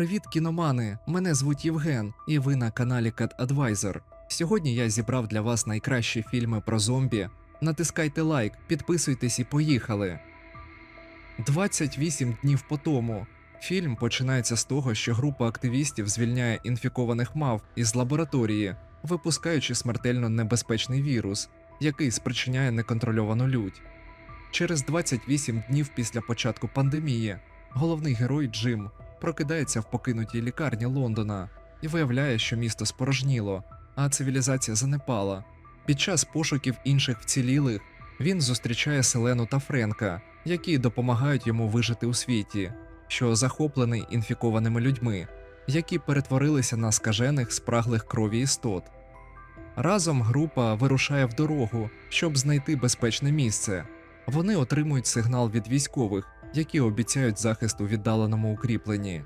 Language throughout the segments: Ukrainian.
Привіт, кіномани! Мене звуть Євген, і ви на каналі Cat Advisor. Сьогодні я зібрав для вас найкращі фільми про зомбі. Натискайте лайк, підписуйтесь і поїхали. 28 днів по тому. Фільм починається з того, що група активістів звільняє інфікованих мав із лабораторії, випускаючи смертельно небезпечний вірус, який спричиняє неконтрольовану лють. Через 28 днів після початку пандемії головний герой Джим прокидається в покинутій лікарні Лондона і виявляє, що місто спорожніло, а цивілізація занепала. Під час пошуків інших вцілілих він зустрічає Селену та Френка, які допомагають йому вижити у світі, що захоплений інфікованими людьми, які перетворилися на скажених спраглих крові істот. Разом група вирушає в дорогу, щоб знайти безпечне місце. Вони отримують сигнал від військових, які обіцяють захист у віддаленому укріпленні.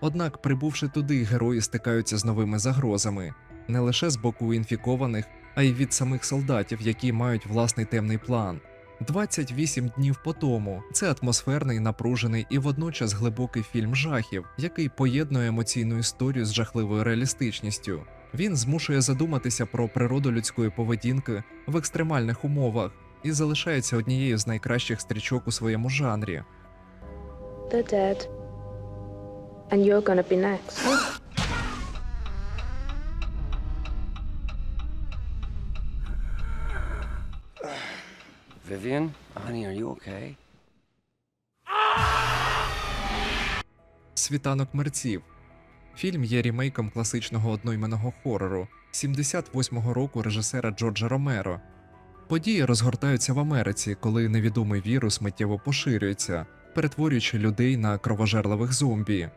Однак, прибувши туди, герої стикаються з новими загрозами не лише з боку інфікованих, а й від самих солдатів, які мають власний темний план. 28 днів по тому це атмосферний, напружений і водночас глибокий фільм жахів, який поєднує емоційну історію з жахливою реалістичністю. Він змушує задуматися про природу людської поведінки в екстремальних умовах і залишається однією з найкращих стрічок у своєму жанрі. They're dead. And you're gonna be next. Vivian, honey, are you okay? Світанок мерців. Фільм є рімейком класичного одноіменного хорору 78-го року режисера Джорджа Ромеро. Події розгортаються в Америці, коли невідомий вірус миттєво поширюється, перетворюючи людей на кровожерливих зомбі.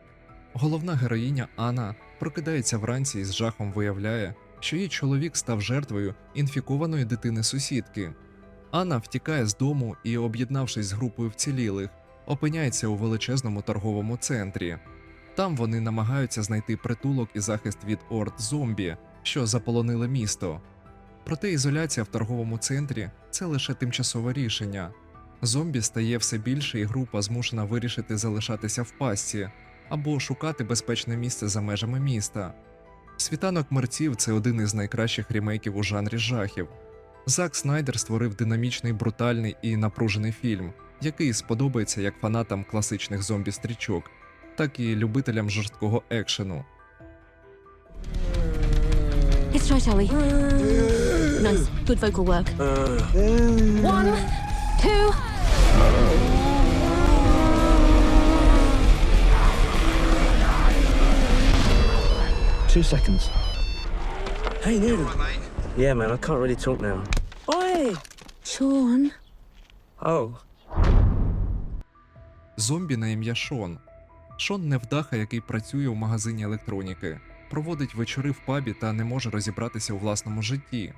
Головна героїня Анна прокидається вранці і з жахом виявляє, що її чоловік став жертвою інфікованої дитини сусідки. Анна втікає з дому і, об'єднавшись з групою вцілілих, опиняється у величезному торговому центрі. Там вони намагаються знайти притулок і захист від орд зомбі, що заполонили місто. Проте ізоляція в торговому центрі це лише тимчасове рішення. Зомбі стає все більше, і група змушена вирішити залишатися в пастці або шукати безпечне місце за межами міста. Світанок мерців це один із найкращих ремейків у жанрі жахів. Зак Снайдер створив динамічний, брутальний і напружений фільм, який сподобається як фанатам класичних зомбі-стрічок, так і любителям жорсткого екшену. Let's try Sally. Nice. Good vocal work. One, two. Two seconds. Hey, Neil. Yeah, man, I can't really talk now. Oi! Sean. Oh, Зомбі на ім'я Шон. Шон невдаха, який працює у магазині електроніки, проводить вечори в пабі та не може розібратися у власному житті.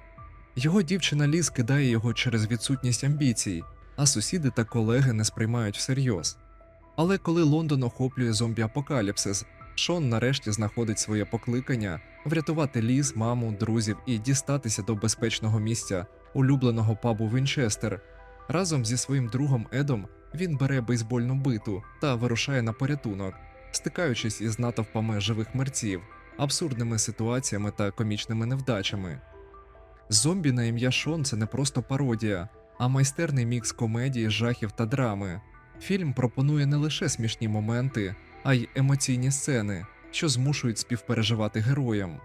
Його дівчина Ліз кидає його через відсутність амбіцій, а сусіди та колеги не сприймають всерйоз. Але коли Лондон охоплює зомбі-апокаліпсис, Шон нарешті знаходить своє покликання врятувати Ліз, маму, друзів і дістатися до безпечного місця улюбленого пабу Вінчестер. Разом зі своїм другом Едом він бере бейсбольну биту та вирушає на порятунок, стикаючись із натовпами живих мерців, абсурдними ситуаціями та комічними невдачами. Зомбі на ім'я Шон це не просто пародія, а майстерний мікс комедії, жахів та драми. Фільм пропонує не лише смішні моменти, а й емоційні сцени, що змушують співпереживати героям.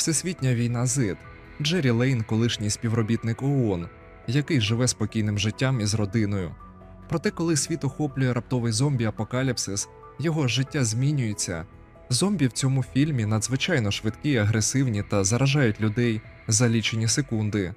Всесвітня війна ЗИД. Джері Лейн, колишній співробітник ООН, який живе спокійним життям із родиною. Проте, коли світ охоплює раптовий зомбі-апокаліпсис, його життя змінюється. Зомбі в цьому фільмі надзвичайно швидкі, агресивні та заражають людей за лічені секунди.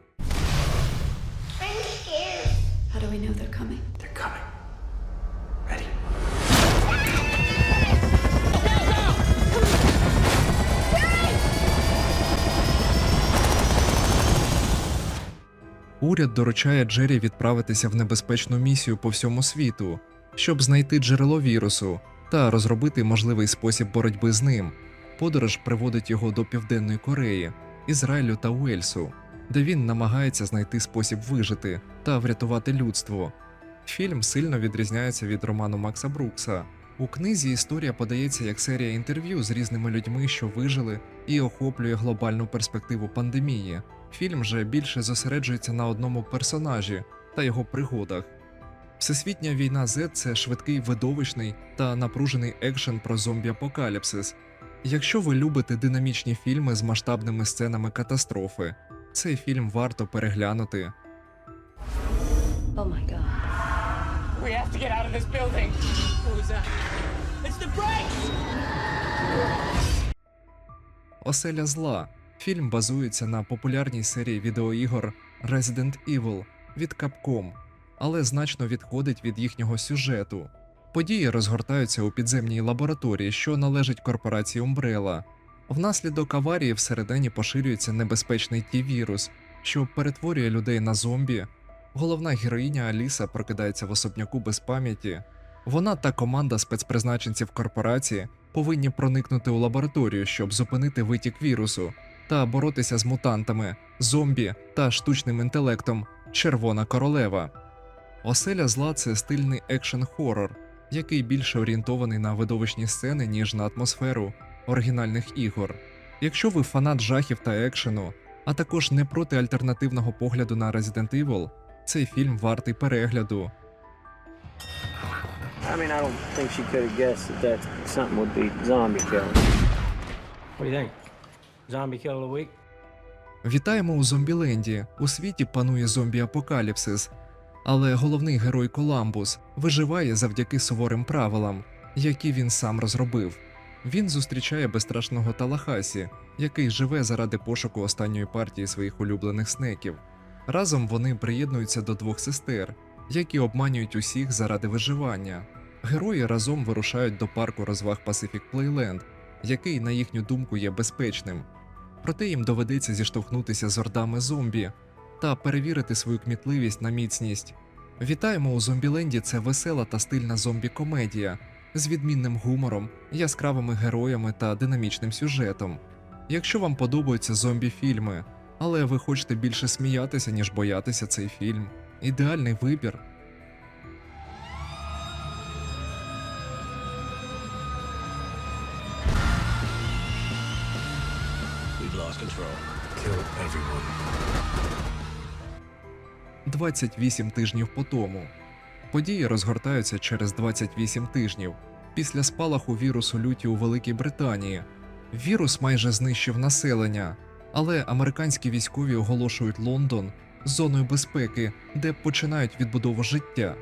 Уряд доручає Джері відправитися в небезпечну місію по всьому світу, щоб знайти джерело вірусу та розробити можливий спосіб боротьби з ним. Подорож приводить його до Південної Кореї, Ізраїлю та Уельсу, де він намагається знайти спосіб вижити та врятувати людство. Фільм сильно відрізняється від роману Макса Брукса. У книзі історія подається як серія інтерв'ю з різними людьми, що вижили, і охоплює глобальну перспективу пандемії. Фільм же більше зосереджується на одному персонажі та його пригодах. Всесвітня війна Z – це швидкий видовищний та напружений екшен про зомбі-апокаліпсис. Якщо ви любите динамічні фільми з масштабними сценами катастрофи, цей фільм варто переглянути. Oh my god. We have to get out of this building. What was that? It's the brakes! Оселя зла. Фільм базується на популярній серії відеоігор Resident Evil від Capcom, але значно відходить від їхнього сюжету. Події розгортаються у підземній лабораторії, що належить корпорації Umbrella. Внаслідок аварії всередині поширюється небезпечний Ті-вірус, що перетворює людей на зомбі. Головна героїня Аліса прокидається в особняку без пам'яті. Вона та команда спецпризначенців корпорації повинні проникнути у лабораторію, щоб зупинити витік вірусу та боротися з мутантами, зомбі та штучним інтелектом Червона королева. Оселя зла це стильний екшен хорор, який більше орієнтований на видовищні сцени, ніж на атмосферу оригінальних ігор. Якщо ви фанат жахів та екшену, а також не проти альтернативного погляду на Resident Evil, цей фільм вартий перегляду. I mean, I don't think she could have guessed that that something would be zombie killer. What do you think? Zombie kill of the week? Вітаємо у Зомбіленді. У світі панує зомбі-апокаліпсис. Але головний герой Коламбус виживає завдяки суворим правилам, які він сам розробив. Він зустрічає безстрашного Талахасі, який живе заради пошуку останньої партії своїх улюблених снеків. Разом вони приєднуються до двох сестер, які обманюють усіх заради виживання. Герої разом вирушають до парку розваг Pacific Playland, який, на їхню думку, є безпечним. Проте їм доведеться зіштовхнутися з ордами зомбі та перевірити свою кмітливість на міцність. Вітаємо у Зомбіленді це весела та стильна зомбі-комедія з відмінним гумором, яскравими героями та динамічним сюжетом. Якщо вам подобаються зомбі-фільми, але ви хочете більше сміятися, ніж боятися цей фільм, ідеальний вибір. Lost control. Kill everyone. 28 тижнів по тому. Події розгортаються через 28 тижнів після спалаху вірусу люті у Великій Британії. Вірус майже знищив населення, але американські військові оголошують Лондон зоною безпеки, де починають відбудову життя.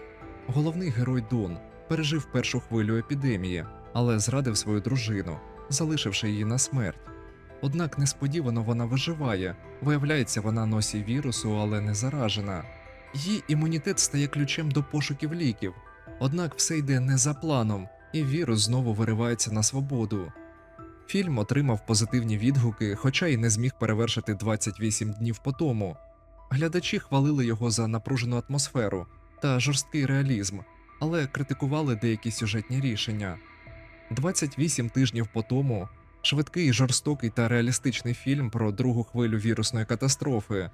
Головний герой Дон пережив першу хвилю епідемії, але зрадив свою дружину, залишивши її на смерть. Однак несподівано вона виживає. Виявляється, вона носі вірусу, але не заражена. Її імунітет стає ключем до пошуків ліків. Однак все йде не за планом, і вірус знову виривається на свободу. Фільм отримав позитивні відгуки, хоча й не зміг перевершити 28 днів по тому. Глядачі хвалили його за напружену атмосферу та жорсткий реалізм, але критикували деякі сюжетні рішення. 28 тижнів по тому швидкий, жорстокий та реалістичний фільм про другу хвилю вірусної катастрофи.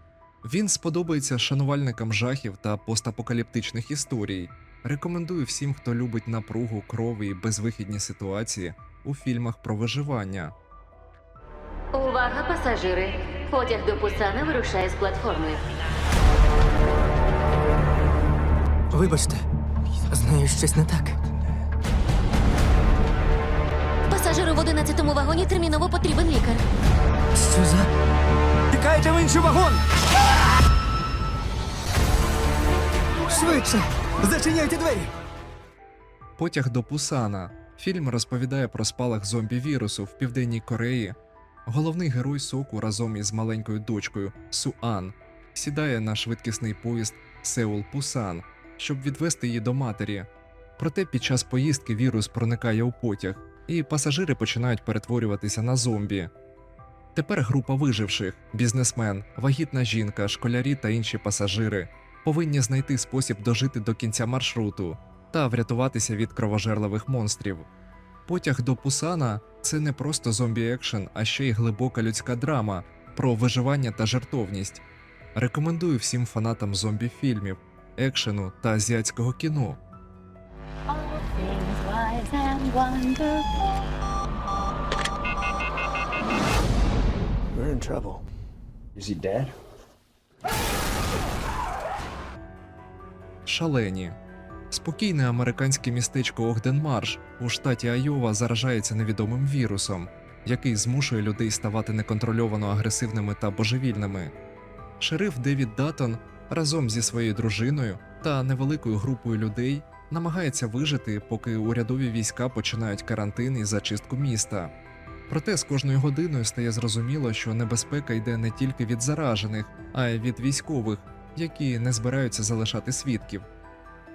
Він сподобається шанувальникам жахів та постапокаліптичних історій. Рекомендую всім, хто любить напругу, кров і безвихідні ситуації у фільмах про виживання. Увага, пасажири! Потяг до Пусана вирушає з платформи. Вибачте, з нею щось не так. Пасажиру в 11-му вагоні терміново потрібен лікар. Що за. Тікайте в інший вагон! Швидше! Зачиняйте двері! Потяг до Пусана. Фільм розповідає про спалах зомбі-вірусу в Південній Кореї. Головний герой Соку разом із маленькою дочкою Суан сідає на швидкісний поїзд Сеул Пусан, щоб відвести її до матері. Проте під час поїздки вірус проникає у потяг, і пасажири починають перетворюватися на зомбі. Тепер група виживших, бізнесмен, вагітна жінка, школярі та інші пасажири повинні знайти спосіб дожити до кінця маршруту та врятуватися від кровожерливих монстрів. Потяг до Пусана це не просто зомбі-екшен, а ще й глибока людська драма про виживання та жертовність. Рекомендую всім фанатам зомбі-фільмів, екшену та азіатського кіно. We're in trouble. Is he dead? Шалені. Спокійне американське містечко Огденмарш у штаті Айова заражається невідомим вірусом, який змушує людей ставати неконтрольовано агресивними та божевільними. Шериф Девід Даттон разом зі своєю дружиною та невеликою групою людей намагається вижити, поки урядові війська починають карантин і зачистку міста. Проте з кожною годиною стає зрозуміло, що небезпека йде не тільки від заражених, а й від військових, які не збираються залишати свідків.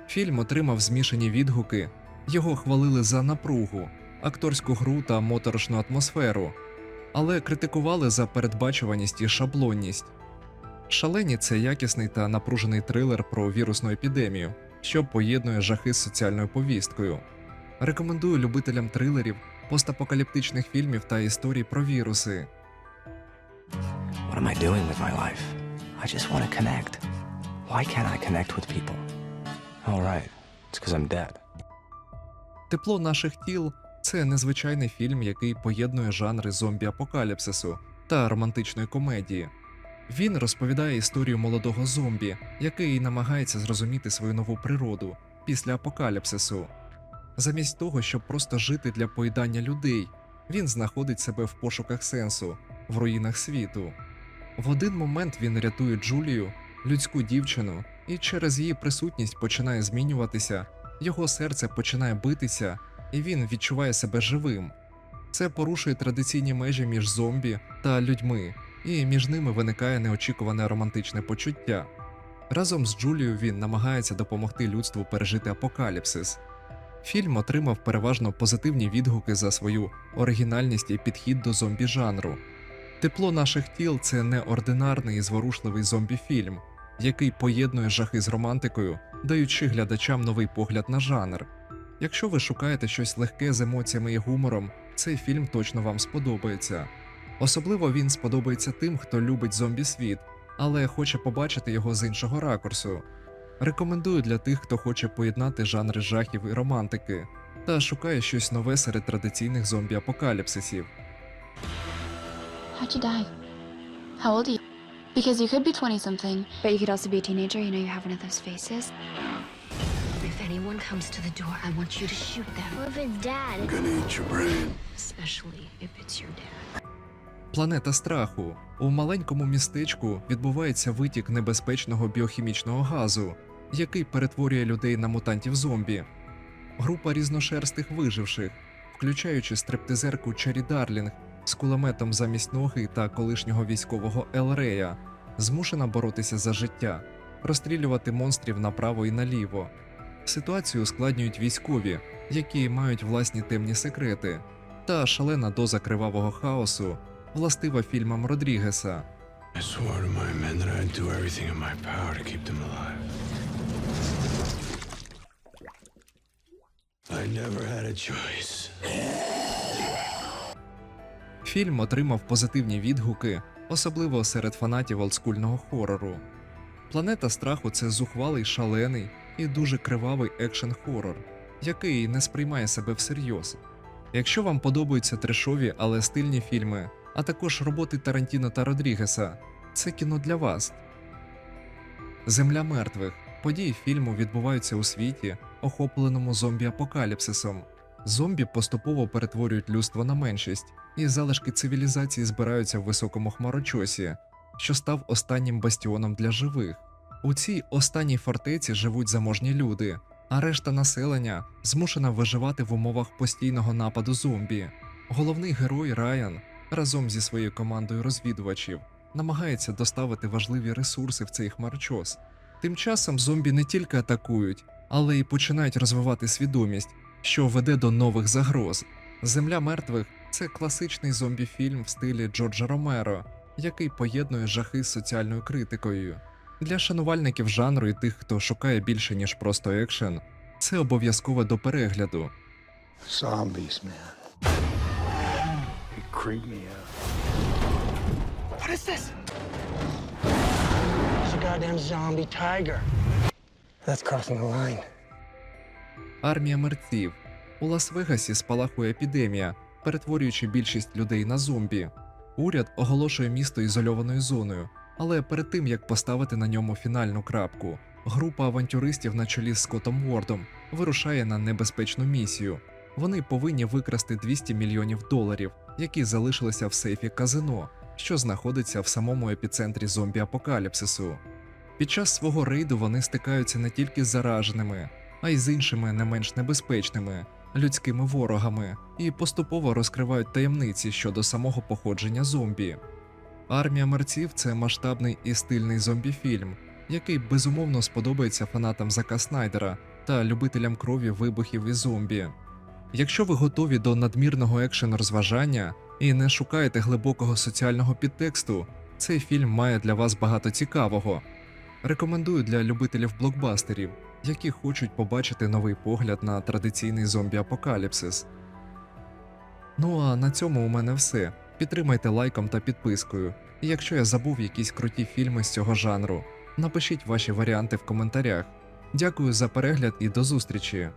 Фільм отримав змішані відгуки, його хвалили за напругу, акторську гру та моторошну атмосферу, але критикували за передбачуваність і шаблонність. Шалені це якісний та напружений трилер про вірусну епідемію, що поєднує жахи з соціальною повісткою. Рекомендую любителям трилерів, постапокаліптичних фільмів та історій про віруси. What am I doing with my life? I just want to connect. Why can't I connect with people? All right. It's because I'm dead. Тепло наших тіл це незвичайний фільм, який поєднує жанри зомбі-апокаліпсису та романтичної комедії. Він розповідає історію молодого зомбі, який намагається зрозуміти свою нову природу після апокаліпсису. Замість того, щоб просто жити для поїдання людей, він знаходить себе в пошуках сенсу в руїнах світу. В один момент він рятує Джулію, людську дівчину, і через її присутність починає змінюватися, його серце починає битися, і він відчуває себе живим. Це порушує традиційні межі між зомбі та людьми, і між ними виникає неочікуване романтичне почуття. Разом з Джулією він намагається допомогти людству пережити апокаліпсис. Фільм отримав переважно позитивні відгуки за свою оригінальність і підхід до зомбі жанру. Тепло наших тіл це неординарний і зворушливий зомбі-фільм, який поєднує жахи з романтикою, даючи глядачам новий погляд на жанр. Якщо ви шукаєте щось легке з емоціями і гумором, цей фільм точно вам сподобається. Особливо він сподобається тим, хто любить зомбі-світ, але хоче побачити його з іншого ракурсу. Рекомендую для тих, хто хоче поєднати жанри жахів і романтики, та шукає щось нове серед традиційних зомбі-апокаліпсисів. How'd you die? How old are you? Because you could be 20 something. But you could also be a teenager, you know, you have one of those faces. If anyone comes to the door, I want you to shoot them. What if it's dad? Gonna eat your brain. Especially if it's your dad. Планета страху. У маленькому містечку відбувається витік небезпечного біохімічного газу, який перетворює людей на мутантів зомбі. Група різношерстих виживших, включаючи стриптизерку Чері Дарлінг з кулеметом замість ноги та колишнього військового Елрея, змушена боротися за життя, розстрілювати монстрів направо і наліво. Ситуацію ускладнюють військові, які мають власні темні секрети, та шалена доза кривавого хаосу, властива фільмам Родрігеса. Фільм отримав позитивні відгуки, особливо серед фанатів олдскульного хорору. Планета страху це зухвалий, шалений і дуже кривавий екшен-хорор, який не сприймає себе всерйоз. Якщо вам подобаються трешові, але стильні фільми, а також роботи Тарантіно та Родрігеса, це кіно для вас. Земля мертвих. Події фільму відбуваються у світі, охопленому зомбі-апокаліпсисом. Зомбі поступово перетворюють людство на меншість, і залишки цивілізації збираються в високому хмарочосі, що став останнім бастіоном для живих. У цій останній фортеці живуть заможні люди, а решта населення змушена виживати в умовах постійного нападу зомбі. Головний герой Райан разом зі своєю командою розвідувачів намагається доставити важливі ресурси в цей хмарочос. Тим часом зомбі не тільки атакують, але й починають розвивати свідомість, що веде до нових загроз. Земля мертвих Це класичний зомбі-фільм в стилі Джорджа Ромеро, який поєднує жахи з соціальною критикою. Для шанувальників жанру і тих, хто шукає більше ніж просто екшен, це обов'язково до перегляду. Zombies, man. Creep me out. What is this? It's a goddamn zombie tiger. That's crossing the line. Армія мерців. У Лас-Вегасі спалахує епідемія, перетворюючи більшість людей на зомбі. Уряд оголошує місто ізольованою зоною, але перед тим як поставити на ньому фінальну крапку, група авантюристів на чолі з Скоттом Вордом вирушає на небезпечну місію. Вони повинні викрасти 200 мільйонів доларів, які залишилися в сейфі казино, що знаходиться в самому епіцентрі зомбі-апокаліпсису. Під час свого рейду вони стикаються не тільки з зараженими, а й з іншими не менш небезпечними людськими ворогами і поступово розкривають таємниці щодо самого походження зомбі. Армія мерців це масштабний і стильний зомбі-фільм, який безумовно сподобається фанатам Зака Снайдера та любителям крові, вибухів і зомбі. Якщо ви готові до надмірного екшен розважання і не шукаєте глибокого соціального підтексту, цей фільм має для вас багато цікавого. Рекомендую для любителів блокбастерів, які хочуть побачити новий погляд на традиційний зомбі-апокаліпсис. Ну а на цьому у мене все. Підтримайте лайком та підпискою. І якщо я забув якісь круті фільми з цього жанру, напишіть ваші варіанти в коментарях. Дякую за перегляд і до зустрічі!